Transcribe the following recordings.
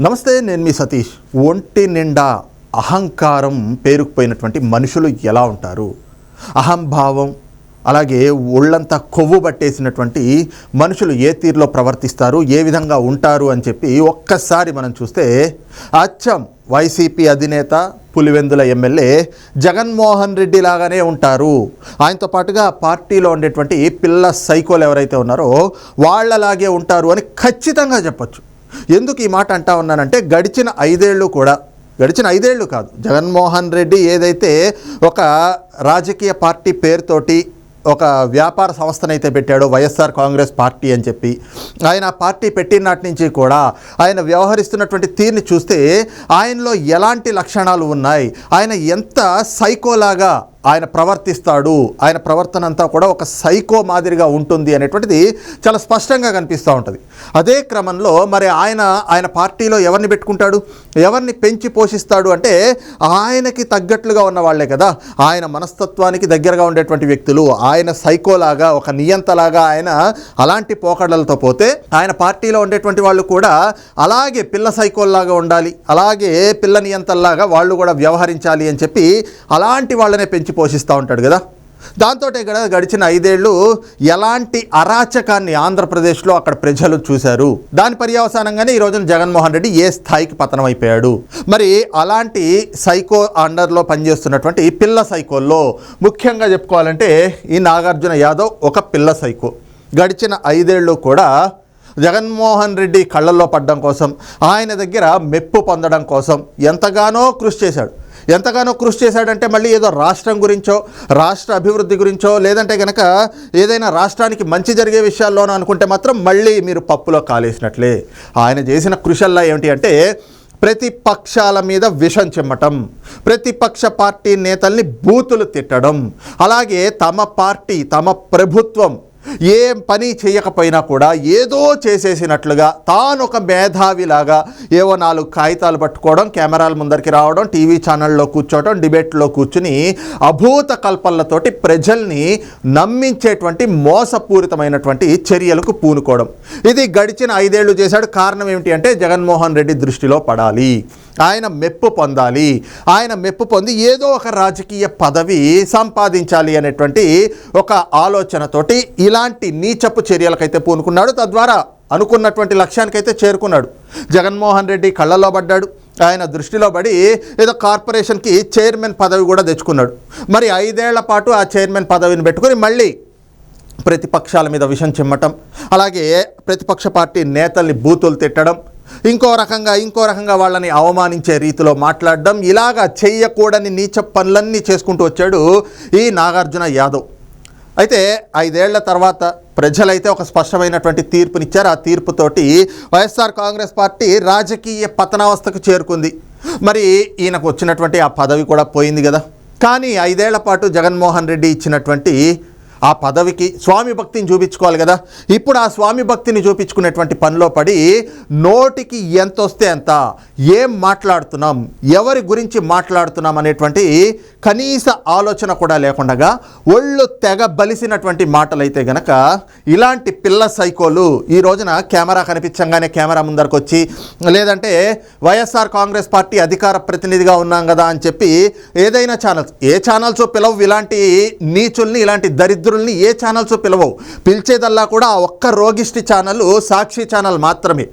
నమస్తే నేను మీ సతీష్. ఒంటి నిండా అహంకారం పేరుకుపోయినటువంటి మనుషులు ఎలా ఉంటారు? అహంభావం అలాగే ఒళ్ళంతా కొవ్వు పట్టేసినటువంటి మనుషులు ఏ తీరులో ప్రవర్తిస్తారు? ఏ విధంగా ఉంటారు? అని చెప్పి ఒక్కసారి మనం చూస్తే అచ్చం వైసీపీ అధినేత పులివెందుల ఎమ్మెల్యే జగన్మోహన్ రెడ్డి లాగానే ఉంటారు. ఆయనతో పాటుగా పార్టీలో ఉండేటువంటి పిల్ల సైకోలు ఎవరైతే ఉన్నారో వాళ్ళలాగే ఉంటారు అని ఖచ్చితంగా చెప్పొచ్చు. ఎందుకు ఈ మాట అంటా ఉన్నానంటే గడిచిన ఐదేళ్ళు కూడా గడిచిన ఐదేళ్ళు కాదు జగన్మోహన్ రెడ్డి ఏదైతే ఒక రాజకీయ పార్టీ పేరుతోటి ఒక వ్యాపార సంస్థనైతే పెట్టాడో వైఎస్ఆర్ కాంగ్రెస్ పార్టీ అని చెప్పి ఆయన ఆ పార్టీ పెట్టిన నాటి నుంచి కూడా ఆయన వ్యవహరిస్తున్నటువంటి తీరుని చూస్తే ఆయనలో ఎలాంటి లక్షణాలు ఉన్నాయి ఆయన ఎంత సైకోలాగా ఆయన ప్రవర్తిస్తాడు. ఆయన ప్రవర్తన అంతా కూడా ఒక సైకో మాదిరిగా ఉంటుంది అనేటువంటిది చాలా స్పష్టంగా కనిపిస్తూ ఉంటుంది. అదే క్రమంలో మరి ఆయన ఆయన పార్టీలో ఎవరిని పెట్టుకుంటాడు? ఎవరిని పెంచి పోషిస్తాడు అంటే ఆయనకి తగ్గట్లుగా ఉన్న వాళ్ళే కదా. ఆయన మనస్తత్వానికి దగ్గరగా ఉండేటువంటి వ్యక్తులు. ఆయన సైకోలాగా ఒక నియంతలాగా ఆయన అలాంటి పోకడలతో పోతే ఆయన పార్టీలో ఉండేటువంటి వాళ్ళు కూడా అలాగే పిల్ల సైకోల్లాగా ఉండాలి. అలాగే పిల్ల నియంతల్లాగా వాళ్ళు కూడా వ్యవహరించాలి అని చెప్పి అలాంటి వాళ్ళనే పెంచి పోషిస్తూ ఉంటాడు కదా. దాంతో ఇక్కడ గడిచిన ఐదేళ్ళు ఎలాంటి అరాచకాన్ని ఆంధ్రప్రదేశ్లో అక్కడ ప్రజలు చూశారు? దాని పర్యవసానంగానే ఈ రోజున జగన్మోహన్ రెడ్డి ఏ స్థాయికి పతనం అయిపోయాడు మరి అలాంటి సైకో అండర్లో పనిచేస్తున్నటువంటి పిల్ల సైకోల్లో ముఖ్యంగా చెప్పుకోవాలంటే ఈ నాగార్జున యాదవ్ ఒక పిల్ల సైకో. గడిచిన ఐదేళ్ళు కూడా జగన్మోహన్ రెడ్డి కళ్ళల్లో పడడం కోసం ఆయన దగ్గర మెప్పు పొందడం కోసం ఎంతగానో కృషి చేశాడు. ఎంతగానో కృషి చేశాడంటే మళ్ళీ ఏదో రాష్ట్రం గురించో రాష్ట్ర అభివృద్ధి గురించో లేదంటే కనుక ఏదైనా రాష్ట్రానికి మంచి జరిగే విషయాల్లోనో అనుకుంటే మాత్రం మళ్ళీ మీరు పప్పులో కాలేసినట్లే. ఆయన చేసిన కృషల్లా ఏమిటి అంటే ప్రతిపక్షాల మీద విషం చిమ్మటం ప్రతిపక్ష పార్టీ నేతల్ని బూతులు తిట్టడం అలాగే తమ పార్టీ తమ ప్రభుత్వం ఏం పని చేయకపోయినా కూడా ఏదో చేసేసినట్లుగా తాను ఒక మేధావిలాగా ఏవో నాలుగు కాగితాలు పట్టుకోవడం కెమెరాల ముందరికి రావడం టీవీ ఛానల్లో కూర్చోవడం డిబేట్లో కూర్చుని అభూత కల్పనలతోటి ప్రజల్ని నమ్మించేటువంటి మోసపూరితమైనటువంటి చర్యలకు పూనుకోవడం. ఇది గడిచిన ఐదేళ్ళు చేశాడు. కారణం ఏమిటి అంటే జగన్మోహన్ రెడ్డి దృష్టిలో పడాలి. ఆయన మెప్పు పొందాలి. ఆయన మెప్పు పొంది ఏదో ఒక రాజకీయ పదవి సంపాదించాలి అనేటువంటి ఒక ఆలోచనతోటి ఇలాంటి నీచపు చర్యలకైతే పూనుకున్నాడు. తద్వారా అనుకున్నటువంటి లక్ష్యానికైతే చేరుకున్నాడు. జగన్మోహన్ రెడ్డి కళ్ళలో పడ్డాడు. ఆయన దృష్టిలో పడి ఏదో కార్పొరేషన్కి చైర్మన్ పదవి కూడా తెచ్చుకున్నాడు. మరి ఐదేళ్ళ పాటు ఆ చైర్మన్ పదవిని పెట్టుకుని మళ్ళీ ప్రతిపక్షాల మీద విషం చిమ్మటం అలాగే ప్రతిపక్ష పార్టీ నేతల్ని బూతులు తిట్టడం ఇంకో రకంగా ఇంకో రకంగా వాళ్ళని అవమానించే రీతిలో మాట్లాడడం ఇలాగా చెయ్యకూడని నీచ పనులన్నీ చేసుకుంటూ వచ్చాడు ఈ నాగార్జున యాదవ్. అయితే ఐదేళ్ళ తర్వాత ప్రజలైతే ఒక స్పష్టమైనటువంటి తీర్పునిచ్చారు. ఆ తీర్పుతోటి వైఎస్ఆర్ కాంగ్రెస్ పార్టీ రాజకీయ పతనావస్థకు చేరుకుంది. మరి ఈయనకు వచ్చినటువంటి ఆ పదవి కూడా పోయింది కదా. కానీ ఐదేళ్ళ పాటు జగన్మోహన్ రెడ్డి ఇచ్చినటువంటి ఆ పదవికి స్వామి భక్తిని చూపించుకోవాలి కదా. ఇప్పుడు ఆ స్వామి భక్తిని చూపించుకునేటువంటి పనిలో పడి నోటికి ఎంత వస్తే ఎంత ఏం మాట్లాడుతున్నాం ఎవరి గురించి మాట్లాడుతున్నాం అనేటువంటి కనీస ఆలోచన కూడా లేకుండా ఒళ్ళు తెగ బలిసినటువంటి మాటలైతే గనక ఇలాంటి పిల్ల సైకోలు ఈ రోజున కెమెరా కనిపించంగానే కెమెరా ముందరకు వచ్చి లేదంటే వైఎస్ఆర్ కాంగ్రెస్ పార్టీ అధికార ప్రతినిధిగా ఉన్నాం కదా అని చెప్పి ఏదైనా ఛానల్స్ ఏ ఛానల్స్ పిలవు ఇలాంటి నీచుల్ని ఇలాంటి దరిద్ర వైద్యుల్ని ఏ ఛానల్స్ పిలవవు. పిలిచేదల్లా కూడా ఆ ఒక్క రోగిష్టి ఛానల్ సాక్షి ఛానల్ మాత్రమే.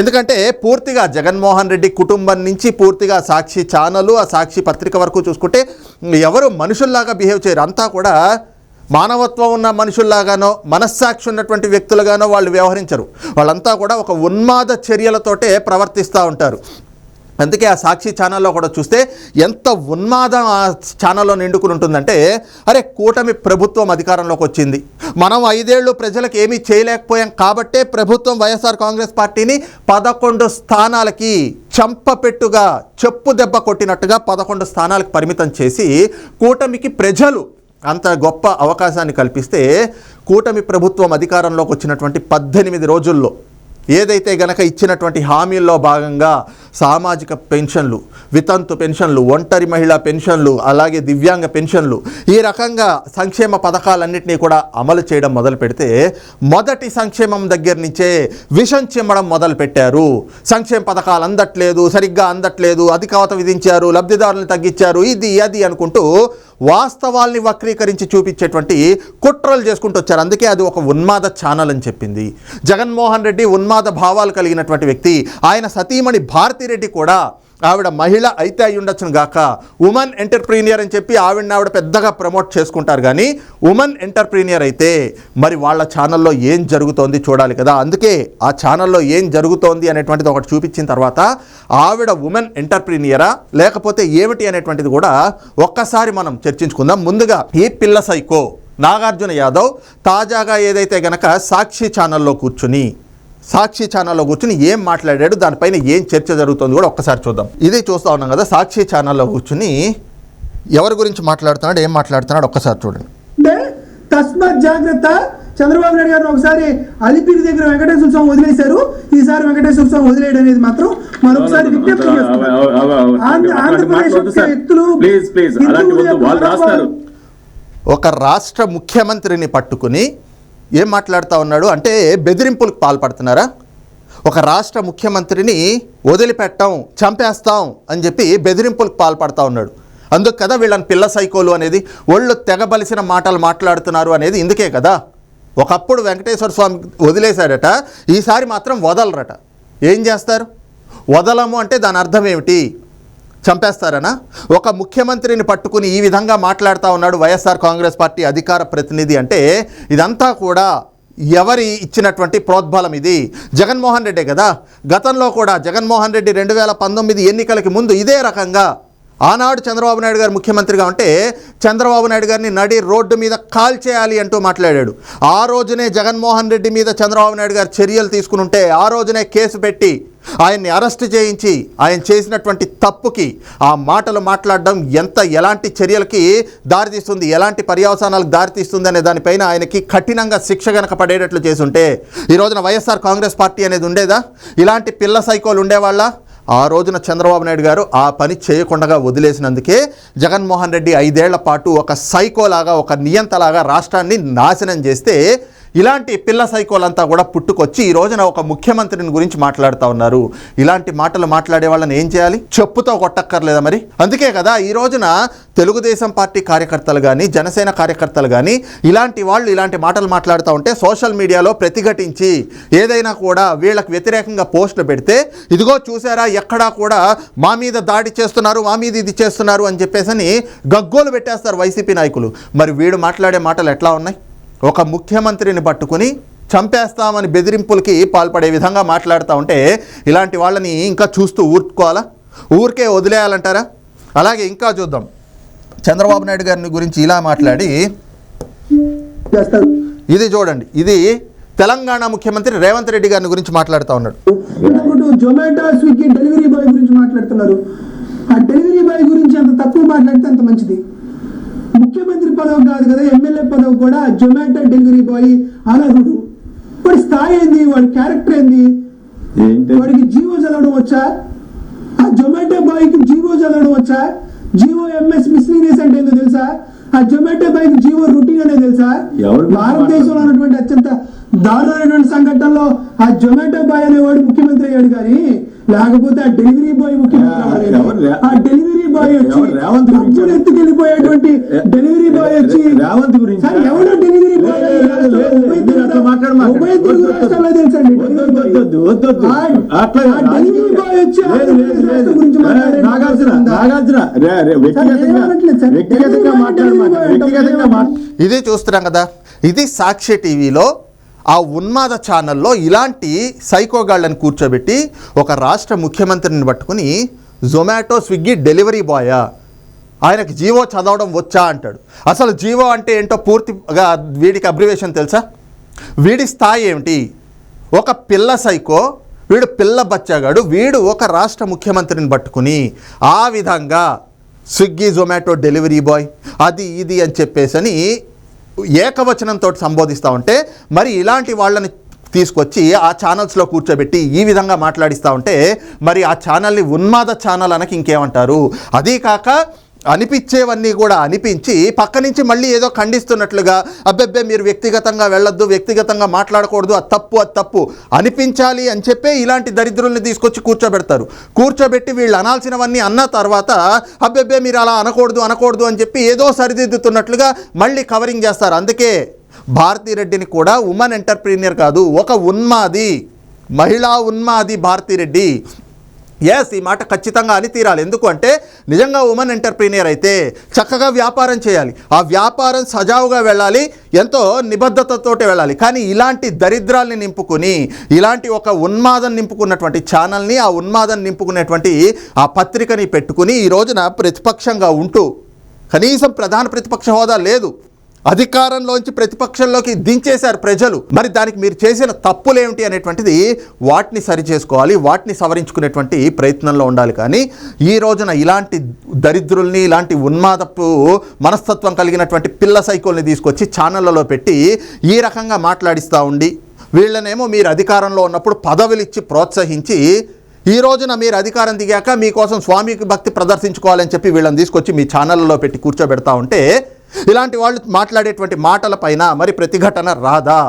ఎందుకంటే పూర్తిగా జగన్మోహన్ రెడ్డి కుటుంబం నుంచి పూర్తిగా సాక్షి ఛానల్ ఆ సాక్షి పత్రిక వరకు చూసుకుంటే ఎవరు మనుషుల్లాగా బిహేవ్ చేయరు. అంతా కూడా మానవత్వం ఉన్న మనుషుల్లాగానో మనస్సాక్షి ఉన్నటువంటి వ్యక్తులుగానో వాళ్ళు వ్యవహరించరు. వాళ్ళంతా కూడా ఒక ఉన్మాద చర్యలతోటే ప్రవర్తిస్తూ ఉంటారు. అందుకే ఆ సాక్షి ఛానల్లో కూడా చూస్తే ఎంత ఉన్మాదం ఆ ఛానల్లో నిండుకుని ఉంటుందంటే అరే కూటమి ప్రభుత్వం అధికారంలోకి వచ్చింది. మనం ఐదేళ్ళు ప్రజలకు ఏమీ చేయలేకపోయాం కాబట్టే ప్రభుత్వం వైఎస్ఆర్ కాంగ్రెస్ పార్టీని పదకొండు స్థానాలకి చంపపెట్టుగా చెప్పు దెబ్బ కొట్టినట్టుగా పదకొండు స్థానాలకు పరిమితం చేసి కూటమికి ప్రజలు అంత గొప్ప అవకాశాన్ని కల్పిస్తే కూటమి ప్రభుత్వం అధికారంలోకి వచ్చినటువంటి పద్దెనిమిది రోజుల్లో ఏదైతే గనక ఇచ్చినటువంటి హామీల్లో భాగంగా సామాజిక పెన్షన్లు వితంతు పెన్షన్లు ఒంటరి మహిళా పెన్షన్లు అలాగే దివ్యాంగ పెన్షన్లు ఈ రకంగా సంక్షేమ పథకాలన్నింటినీ కూడా అమలు చేయడం మొదలు పెడితే మొదటి సంక్షేమం దగ్గర నుంచే విషం చిమ్మడం మొదలు పెట్టారు. సంక్షేమ పథకాలు అందట్లేదు సరిగ్గా అందట్లేదు అధికవత విధించారు లబ్ధిదారులను తగ్గించారు ఇది అది అనుకుంటూ వాస్తవాల్ని వక్రీకరించి చూపించేటువంటి కుట్రలు చేసుకుంటూ వచ్చారు. అందుకే అది ఒక ఉన్మాద ఛానల్ అని చెప్పింది. జగన్మోహన్ రెడ్డి ఉన్మాద భావాలు కలిగినటువంటి వ్యక్తి. ఆయన సతీమణి భారతిరెడ్డి కూడా ఆవిడ మహిళ అయితే అయి ఉండొచ్చును గాక. ఉమెన్ ఎంటర్ప్రీనియర్ అని చెప్పి ఆవిడని ఆవిడ పెద్దగా ప్రమోట్ చేసుకుంటారు కానీ ఉమెన్ ఎంటర్ప్రీనియర్ అయితే మరి వాళ్ళ ఛానల్లో ఏం జరుగుతోంది చూడాలి కదా. అందుకే ఆ ఛానల్లో ఏం జరుగుతోంది అనేటువంటిది ఒకటి చూపించిన తర్వాత ఆవిడ ఉమెన్ ఎంటర్ప్రీనియరా లేకపోతే ఏమిటి అనేటువంటిది కూడా ఒక్కసారి మనం చర్చించుకుందాం. ముందుగా ఈ పిల్ల సైకో నాగార్జున యాదవ్ తాజాగా ఏదైతే గనక సాక్షి ఛానల్లో కూర్చుని సాక్షి ఛానల్లో కూర్చుని ఏం మాట్లాడాడు దానిపైన ఏం చర్చ జరుగుతుంది కూడా ఒక్కసారి చూద్దాం. ఇది చూస్తా ఉన్నాం కదా సాక్షి ఛానల్లో కూర్చుని ఎవరి గురించి మాట్లాడుతున్నాడు ఏం మాట్లాడుతున్నాడు ఒక్కసారి చూడండి. అంటే తస్మాత్ జాగ్రత్త చంద్రబాబు నాయుడు గారు ఒకసారి అలిపిరి దగ్గర వెంకటేశ్వర స్వామి వదిలేశారు. ఈసారి వెంకటేశ్వర స్వామి వదిలేయడం అనేది మాత్రం మరొకసారి విజ్ఞప్తి ఆంధ్రప్రదేశ్ వ్యక్తులు ప్లీజ్ ప్లీజ్. అలాంటి హిందువుల వద్దు వాళ్ళు యొక్క రాస్తారు ఒక రాష్ట్ర ముఖ్యమంత్రిని పట్టుకుని ఏం మాట్లాడుతూ ఉన్నాడు? అంటే బెదిరింపులకు పాల్పడుతున్నారా? ఒక రాష్ట్ర ముఖ్యమంత్రిని వదిలిపెట్టాం చంపేస్తాం అని చెప్పి బెదిరింపులకు పాల్పడతా ఉన్నాడు. అందుకు కదా వీళ్ళని పిల్ల సైకోలు అనేది? ఒళ్ళు తెగబలిసిన మాటలు మాట్లాడుతున్నారు అనేది ఇందుకే కదా. ఒకప్పుడు వెంకటేశ్వర స్వామి వదిలేశాడట ఈసారి మాత్రం వదలరట. ఏం చేస్తారు? వదలము అంటే దాని అర్థం ఏమిటి? చంపేస్తారనా? ఒక ముఖ్యమంత్రిని పట్టుకుని ఈ విధంగా మాట్లాడుతూ ఉన్నాడు వైఎస్ఆర్ కాంగ్రెస్ పార్టీ అధికార ప్రతినిధి అంటే ఇదంతా కూడా ఎవరి ఇచ్చినటువంటి ప్రోద్బలం ఇది? జగన్మోహన్ రెడ్డే కదా. గతంలో కూడా జగన్మోహన్ రెడ్డి రెండు వేల పంతొమ్మిది ఎన్నికలకి ముందు ఇదే రకంగా ఆనాడు చంద్రబాబు నాయుడు గారు ముఖ్యమంత్రిగా ఉంటే చంద్రబాబు నాయుడు గారిని నడి రోడ్డు మీద కాల్ చేయాలి అంటూ మాట్లాడాడు. ఆ రోజునే జగన్మోహన్ రెడ్డి మీద చంద్రబాబు నాయుడు గారు చర్యలు తీసుకుని ఉంటే ఆ రోజునే కేసు పెట్టి ఆయన్ని అరెస్ట్ చేయించి ఆయన చేసినటువంటి తప్పుకి ఆ మాటలు మాట్లాడడం ఎంత ఎలాంటి చర్యలకి దారితీస్తుంది ఎలాంటి పర్యవసానాలకు దారితీస్తుంది అనే దానిపైన ఆయనకి కఠినంగా శిక్ష గనక పడేటట్లు చేసుంటే ఈ రోజున వైఎస్ఆర్ కాంగ్రెస్ పార్టీ అనేది ఉండేదా? ఇలాంటి పిల్ల సైకోలు ఉండేవాళ్ళ? ఆ రోజున చంద్రబాబు నాయుడు గారు ఆ పని చేయకుండా వదిలేసినందుకే జగన్మోహన్ రెడ్డి ఐదేళ్ళ పాటు ఒక సైకోలాగా ఒక నియంతలాగా రాష్ట్రాన్ని నాశనం చేస్తే ఇలాంటి పిల్ల సైకోలంతా కూడా పుట్టుకొచ్చి ఈ రోజున ఒక ముఖ్యమంత్రిని గురించి మాట్లాడుతూ ఉన్నారు. ఇలాంటి మాటలు మాట్లాడే వాళ్ళని ఏం చేయాలి? చెప్పుతో కొట్టక్కర్లేదా మరి? అందుకే కదా ఈ రోజున తెలుగుదేశం పార్టీ కార్యకర్తలు కానీ జనసేన కార్యకర్తలు కానీ ఇలాంటి వాళ్ళు ఇలాంటి మాటలు మాట్లాడుతూ ఉంటే సోషల్ మీడియాలో ప్రతిఘటించి ఏదైనా కూడా వీళ్ళకి వ్యతిరేకంగా పోస్టులు పెడితే ఇదిగో చూసారా ఎక్కడా కూడా మా మీద దాడి చేస్తున్నారు మా మీద ఇది చేస్తున్నారు అని చెప్పేసి గగ్గోలు పెట్టేస్తారు వైసీపీ నాయకులు. మరి వీడు మాట్లాడే మాటలు ఎట్లా ఉన్నాయి? ఒక ముఖ్యమంత్రిని పట్టుకుని చంపేస్తామని బెదిరింపులకి పాల్పడే విధంగా మాట్లాడుతూ ఉంటే ఇలాంటి వాళ్ళని ఇంకా చూస్తూ ఊరుకోవాలా? ఊరికే వదిలేయాలంటారా? అలాగే ఇంకా చూద్దాం. చంద్రబాబు నాయుడు గారిని గురించి ఇలా మాట్లాడి చేస్తారు ఇది చూడండి ఇది తెలంగాణ ముఖ్యమంత్రి రేవంత్ రెడ్డి గారిని గురించి మాట్లాడుతూ ఉన్నాడు. జొమాటో స్విగ్గీ డెలివరీ బాయ్ గురించి మాట్లాడుతున్నారు. ఆ డెలివరీ బాయ్ గురించి అంత తక్కువ మాట్లాడితే అంత మంచిది. ముఖ్యమంత్రి పదవి కాదు కదా ఎమ్మెల్యే పదవి కూడా జొమాటో డెలివరీ బాయ్ అనర్హుడు వాడి స్థాయి ఏంది? వాడి క్యారెక్టర్ ఏంది? ఏంటి? వాడికి జీవో చదవడం వచ్చా? ఆ జొమాటో బాయ్కి జీవో చదవడం వచ్చా? జీవో ఎంఎస్ మిస్లీనియస్ అంటే ఏందో తెలుసా? ఆ జొమాటో బాయ్కి జీవో రొటీన్ అనేది తెలుసా? భారతదేశంలో ఉన్నటువంటి అత్యంత దారుణమైనటువంటి సంఘటనలో ఆ జొమాటో బాయ్ అనేవాడు ముఖ్యమంత్రి అయ్యాడు కానీ లేకపోతే ఆ డెలివరీ బాయ్ ముఖ్యమంత్రి ఆ. ఎవరు డెలివరీ బాయ్ వచ్చి ఎవరు రేవంత్ గురించి? ఎత్తుకెళ్ళిపోయేటువంటి డెలివరీ బాయ్ వచ్చి రేవంత్ గురించి? సార్, ఎవడో డెలివరీ బాయ్ ఉభయ తెలుగు. రాష్ట్రాల్లో తెలుసండి అట్లా డెలివరీ బాయ్ వచ్చి గురించి నాగార్జున? నాగార్జున వ్యక్తిగతంగా. వ్యక్తిగతంగా మాట్లాడమాట వ్యక్తిగతంగా ఇది చూస్తున్నాం కదా ఇది సాక్షి టీవీలో ఆ ఉన్మాద ఛానల్లో ఇలాంటి సైకోగాళ్ళని కూర్చోబెట్టి ఒక రాష్ట్ర ముఖ్యమంత్రిని పట్టుకుని జొమాటో స్విగ్గీ డెలివరీ బాయా ఆయనకి జీవో చదవడం వచ్చా అంటాడు. అసలు జీవో అంటే ఏంటో పూర్తిగా వీడికి అబ్రివేషన్ తెలుసా? వీడి స్థాయి ఏమిటి? ఒక పిల్ల సైకో వీడు పిల్ల బచ్చగాడు వీడు ఒక రాష్ట్ర ముఖ్యమంత్రిని పట్టుకుని ఆ విధంగా స్విగ్గీ జొమాటో డెలివరీ బాయ్ అది ఇది అని చెప్పేసని ఏకవచనంతో సంబోధిస్తూ ఉంటే మరి ఇలాంటి వాళ్ళని తీసుకొచ్చి ఆ ఛానల్స్లో కూర్చోబెట్టి ఈ విధంగా మాట్లాడిస్తూ ఉంటే మరి ఆ ఛానల్ని ఉన్మాద ఛానల్ అనకి ఇంకేమంటారు? అదీ కాక అనిపించేవన్నీ కూడా అనిపించి పక్క నుంచి మళ్ళీ ఏదో ఖండిస్తున్నట్లుగా అబ్బెబ్బే మీరు వ్యక్తిగతంగా వెళ్ళొద్దు వ్యక్తిగతంగా మాట్లాడకూడదు అది తప్పు అది తప్పు అనిపించాలి అని చెప్పే ఇలాంటి దరిద్రుల్ని తీసుకొచ్చి కూర్చోబెడతారు. కూర్చోబెట్టి వీళ్ళు అనాల్సినవన్నీ అన్న తర్వాత అబ్బెబ్బే మీరు అలా అనకూడదు అనకూడదు అని చెప్పి ఏదో సరిదిద్దుతున్నట్లుగా మళ్ళీ కవరింగ్ చేస్తారు. అందుకే భారతీరెడ్డిని కూడా ఉమెన్ ఎంటర్ప్రీనియర్ కాదు ఒక ఉన్మాది మహిళా ఉన్మాది భారతీరెడ్డి ఎస్ ఈ మాట ఖచ్చితంగా అని తీరాలి. ఎందుకు అంటే నిజంగా ఉమెన్ ఎంటర్ప్రీనియర్ అయితే చక్కగా వ్యాపారం చేయాలి. ఆ వ్యాపారం సజావుగా వెళ్ళాలి ఎంతో నిబద్ధతతోటి వెళ్ళాలి. కానీ ఇలాంటి దరిద్రాల్ని నింపుకుని ఇలాంటి ఒక ఉన్మాదం నింపుకున్నటువంటి ఛానల్ని ఆ ఉన్మాదం నింపుకునేటువంటి ఆ పత్రికని పెట్టుకుని ఈ రోజున ప్రతిపక్షంగా ఉంటూ కనీసం ప్రధాన ప్రతిపక్ష హోదా లేదు. అధికారంలోంచి ప్రతిపక్షంలోకి దించేశారు ప్రజలు. మరి దానికి మీరు చేసిన తప్పులేమిటి అనేటువంటిది వాటిని సరి చేసుకోవాలి వాటిని సవరించుకునేటువంటి ప్రయత్నంలో ఉండాలి. కానీ ఈ రోజున ఇలాంటి దరిద్రుల్ని ఇలాంటి ఉన్మాదపు మనస్తత్వం కలిగినటువంటి పిల్ల సైకోల్ని తీసుకొచ్చి ఛానళ్ళలో పెట్టి ఈ రకంగా మాట్లాడిస్తూ ఉండి వీళ్ళనేమో మీరు అధికారంలో ఉన్నప్పుడు పదవులు ఇచ్చి ప్రోత్సహించి ఈ రోజున మీరు అధికారం దిగాక మీకోసం స్వామికి భక్తి ప్రదర్శించుకోవాలని చెప్పి వీళ్ళని తీసుకొచ్చి మీ ఛానళ్ళలో పెట్టి కూర్చోబెడతా ఉంటే ఇలాంటి వాళ్ళు మాట్లాడేటువంటి మాటల పైన మరి ప్రతిఘటన రాదా?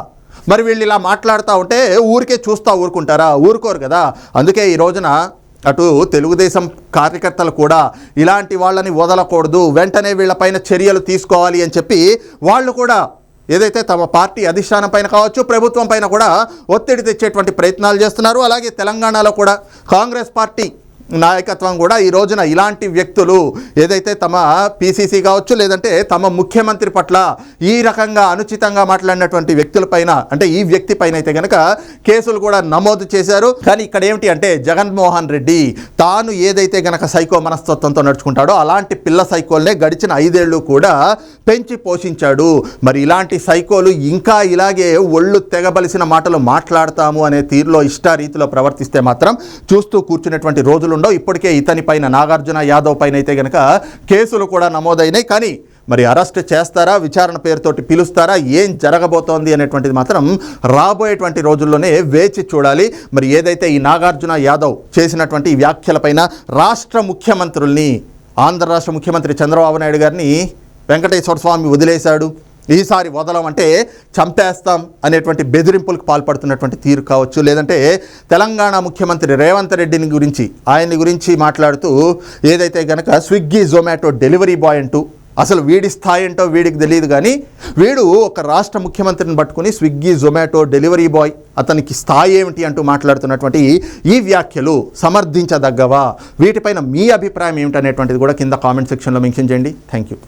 మరి వీళ్ళు ఇలా మాట్లాడుతూ ఉంటే ఊరికే చూస్తూ ఊరుకుంటారా? ఊరుకోరు కదా. అందుకే ఈ రోజున అటు తెలుగుదేశం కార్యకర్తలు కూడా ఇలాంటి వాళ్ళని వదలకూడదు వెంటనే వీళ్ళపైన చర్యలు తీసుకోవాలి అని చెప్పి వాళ్ళు కూడా ఏదైతే తమ పార్టీ అధిష్టానం పైన కావచ్చు ప్రభుత్వం పైన కూడా ఒత్తిడి తెచ్చేటువంటి ప్రయత్నాలు చేస్తున్నారు. అలాగే తెలంగాణలో కూడా కాంగ్రెస్ పార్టీ నాయకత్వం కూడా ఈ రోజున ఇలాంటి వ్యక్తులు ఏదైతే తమ పీసీసీ కావచ్చు లేదంటే తమ ముఖ్యమంత్రి పట్ల ఈ రకంగా అనుచితంగా మాట్లాడినటువంటి వ్యక్తులపైన అంటే ఈ వ్యక్తి పైన అయితే కనుక కేసులు కూడా నమోదు చేశారు. కానీ ఇక్కడ ఏమిటి అంటే జగన్మోహన్ రెడ్డి తాను ఏదైతే గనక సైకో మనస్తత్వంతో నడుచుకుంటాడో అలాంటి పిల్ల సైకోల్నే గడిచిన ఐదేళ్ళు కూడా పెంచి పోషించాడు. మరి ఇలాంటి సైకోలు ఇంకా ఇలాగే ఒళ్ళు తెగబలిసిన మాటలు మాట్లాడతాము అనే తీరులో ఇష్టారీతిలో ప్రవర్తిస్తే మాత్రం చూస్తూ కూర్చునేటువంటి రోజులు ఉండవు. ఇప్పటికే ఇతని పైన నాగార్జున యాదవ్ పైన అయితే కనుక కేసులు కూడా నమోదైనాయి. కానీ మరి అరెస్ట్ చేస్తారా? విచారణ పేరుతోటి పిలుస్తారా? ఏం జరగబోతోంది అనేటువంటిది మాత్రం రాబోయేటువంటి రోజుల్లోనే వేచి చూడాలి. మరి ఏదైతే ఈ నాగార్జున యాదవ్ చేసినటువంటి వ్యాఖ్యలపైన రాష్ట్ర ముఖ్యమంత్రుల్ని ఆంధ్ర రాష్ట్ర ముఖ్యమంత్రి చంద్రబాబు నాయుడు గారిని వెంకటేశ్వర స్వామి వదిలేశాడు. ఈసారి వదలమంటే చంపేస్తాం అనేటువంటి బెదిరింపులకు పాల్పడుతున్నటువంటి తీరు కావచ్చు. లేదంటే తెలంగాణ ముఖ్యమంత్రి రేవంత్ రెడ్డిని గురించి ఆయన్ని గురించి మాట్లాడుతూ ఏదైతే గనక స్విగ్గీ జొమాటో డెలివరీ బాయ్ అంటూ అసలు వీడి స్థాయి ఏంటో వీడికి తెలియదు కానీ వీడు ఒక రాష్ట్ర ముఖ్యమంత్రిని పట్టుకుని స్విగ్గీ జొమాటో డెలివరీ బాయ్ అతనికి స్థాయి ఏమిటి అంటూ మాట్లాడుతున్నటువంటి ఈ వ్యాఖ్యలు సమర్థించదగ్గవా? వీటిపైన మీ అభిప్రాయం ఏమిటనేటువంటిది కూడా కింద కామెంట్ సెక్షన్లో మెన్షన్ చేయండి. Thank you.